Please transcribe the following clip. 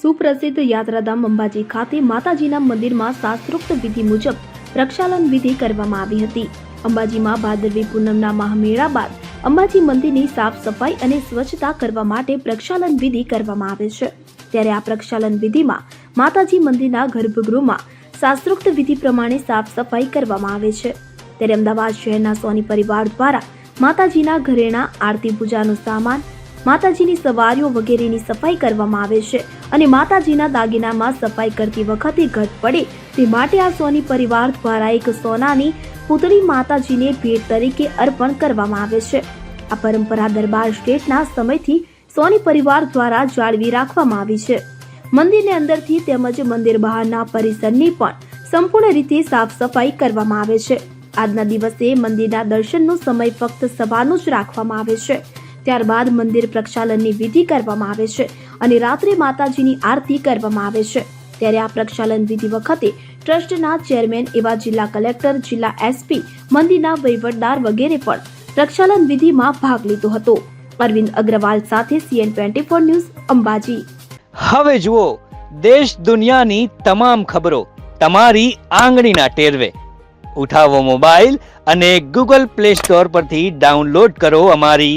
સુપ્રસિદ્ધ યાત્રાધામ અંબાજી ખાતે માતાજીના મંદિરમાં શાસ્ત્રોક્ત વિધિ મુજબ પ્રક્ષાલન વિધિ કરવામાં આવી હતી. અંબાજીમાં ભાદરવી પૂનમના મહામેળા બાદ અંબાજી મંદિરની સાફ સફાઈ અને સ્વચ્છતા કરવા માટે પ્રક્ષાલન વિધિ કરવામાં આવે છે. ત્યારે આ પ્રક્ષાલન વિધિમાં માતાજી મંદિરના ગર્ભગૃહમાં શાસ્ત્રોક્ત વિધિ પ્રમાણે સાફ સફાઈ કરવામાં આવે છે. ત્યારે અમદાવાદ શહેરના સોની પરિવાર દ્વારા માતાજીના ઘરેણા, આરતી પૂજાનો સામાન માતાજીની સવારીઓ વગેરેની સફાઈ કરવામાં આવે છે અને માતાજીના દાગીનામાં સફાઈ કરતી વખતે ઘટ પડે તે માટે આ સોની પરિવાર દ્વારા એક સોનાની પૂતળી માતાજીને ભેટ તરીકે અર્પણ કરવામાં આવે છે. આ પરંપરા દરબાર સ્ટેટના સમયથી સોની પરિવાર દ્વારા જાળવી રાખવામાં આવી છે. મંદિરની અંદરથી તેમજ મંદિર બહારના પરિસરની પણ સંપૂર્ણ રીતે સાફ સફાઈ કરવામાં આવે છે. આજના દિવસે મંદિરના દર્શનનો સમય ફક્ત સવારનો જ રાખવામાં આવે છે. ત્યારબાદ મંદિર પ્રક્ષાલનની વિધિ કરવામાં આવે છે અને રાત્રે માતાજીની આરતી કરવામાં આવે છે. ત્યારે આ પ્રક્ષાલન વિધિ વખતે ટ્રસ્ટના ચેરમેન એવા જિલ્લા કલેક્ટર, જિલ્લા એસપી, મંદિરના વહીવટદાર વગેરે પણ પ્રક્ષાલન વિધિમાં ભાગ લીધો હતો. અરવિંદ અગ્રવાલ સાથે CN twenty four news, Ambaji. હવે જુઓ, દેશ દુનિયાની તમામ ખબરો તમારી આંગળીના ટેરવે. ઉઠાવો મોબાઈલ અને ગૂગલ પ્લે સ્ટોર પરથી ડાઉનલોડ કરો અમારી